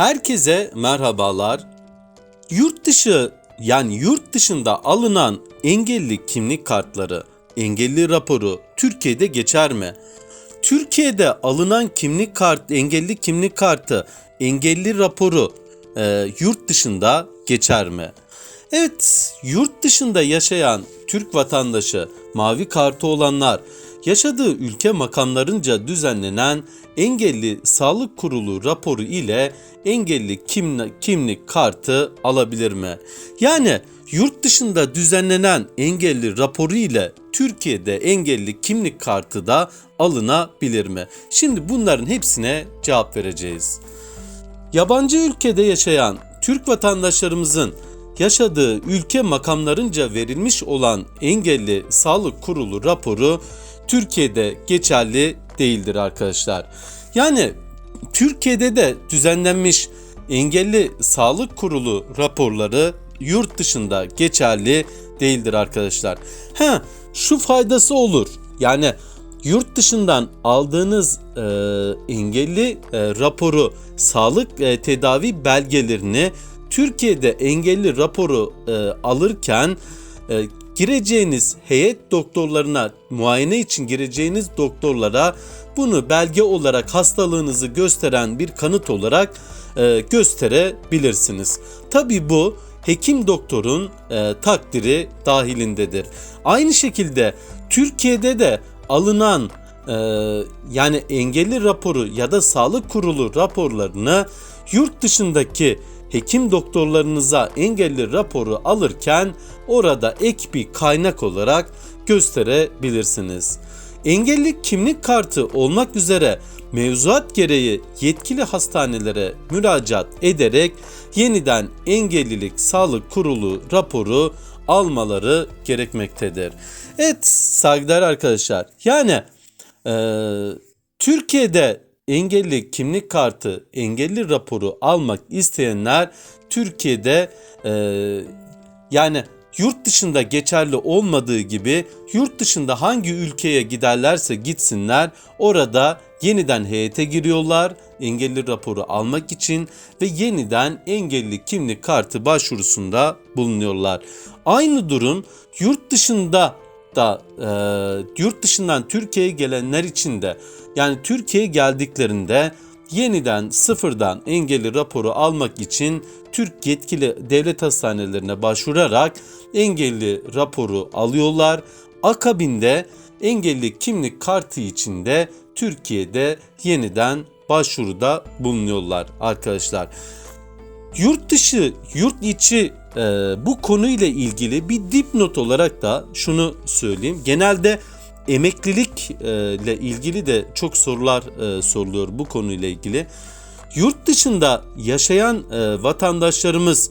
Herkese merhabalar. Yurt dışı yani yurt dışında alınan engelli kimlik kartları, engelli raporu Türkiye'de geçer mi? Türkiye'de alınan kimlik kart, engelli kimlik kartı, engelli raporu e, yurt dışında geçer mi? Evet, yurt dışında yaşayan Türk vatandaşı, mavi kartı olanlar, yaşadığı ülke makamlarınca düzenlenen engelli sağlık kurulu raporu ile engelli kimlik, kimlik kartı alabilir mi? Yani yurt dışında düzenlenen engelli raporu ile Türkiye'de engelli kimlik kartı da alınabilir mi? Şimdi bunların hepsine cevap vereceğiz. Yabancı ülkede yaşayan Türk vatandaşlarımızın yaşadığı ülke makamlarınca verilmiş olan engelli sağlık kurulu raporu Türkiye'de geçerli değildir arkadaşlar. Yani Türkiye'de de düzenlenmiş engelli sağlık kurulu raporları yurt dışında geçerli değildir arkadaşlar. Ha şu faydası olur. Yani yurt dışından aldığınız e, engelli e, raporu, sağlık e, tedavi belgelerini Türkiye'de engelli raporu e, alırken e, gireceğiniz heyet doktorlarına muayene için gireceğiniz doktorlara bunu belge olarak hastalığınızı gösteren bir kanıt olarak e, gösterebilirsiniz. Tabi bu hekim doktorun e, takdiri dahilindedir. Aynı şekilde Türkiye'de de alınan e, yani engelli raporu ya da sağlık kurulu raporlarını yurt dışındaki hekim doktorlarınıza engelli raporu alırken orada ek bir kaynak olarak gösterebilirsiniz. Engelli kimlik kartı olmak üzere mevzuat gereği yetkili hastanelere müracaat ederek yeniden engellilik sağlık kurulu raporu almaları gerekmektedir. Evet saygıdeğer arkadaşlar yani e, Türkiye'de engelli kimlik kartı, engelli raporu almak isteyenler Türkiye'de e, yani yurt dışında geçerli olmadığı gibi yurt dışında hangi ülkeye giderlerse gitsinler orada yeniden heyete giriyorlar engelli raporu almak için ve yeniden engelli kimlik kartı başvurusunda bulunuyorlar. Aynı durum yurt dışında da e, yurt dışından Türkiye'ye gelenler için de yani Türkiye'ye geldiklerinde yeniden sıfırdan engelli raporu almak için Türk yetkili devlet hastanelerine başvurarak engelli raporu alıyorlar. Akabinde engelli kimlik kartı için de Türkiye'de yeniden başvuruda bulunuyorlar arkadaşlar. Yurt dışı, yurt içi e, bu konuyla ilgili bir dipnot olarak da şunu söyleyeyim. Genelde emeklilik e, ile ilgili de çok sorular e, soruluyor bu konuyla ilgili. Yurt dışında yaşayan e, vatandaşlarımız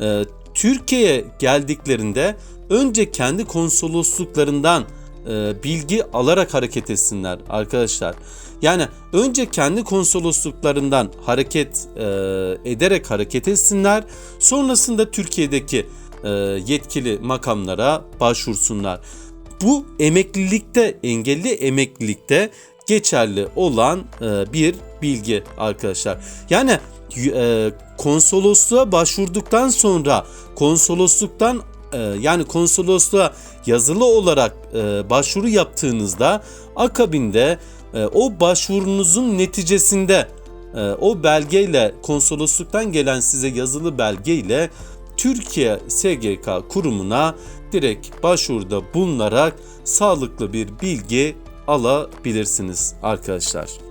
e, Türkiye'ye geldiklerinde önce kendi konsolosluklarından e, bilgi alarak hareket etsinler arkadaşlar. Yani önce kendi konsolosluklarından hareket e, ederek hareket etsinler. Sonrasında Türkiye'deki e, yetkili makamlara başvursunlar. Bu emeklilikte, engelli emeklilikte geçerli olan bir bilgi arkadaşlar. Yani e, konsolosluğa başvurduktan sonra konsolosluktan e, yani konsolosluğa yazılı olarak e, başvuru yaptığınızda akabinde e, o başvurunuzun neticesinde o belgeyle konsolosluktan gelen size yazılı belgeyle Türkiye SGK kurumuna direkt başvuruda bulunarak sağlıklı bir bilgi alabilirsiniz arkadaşlar.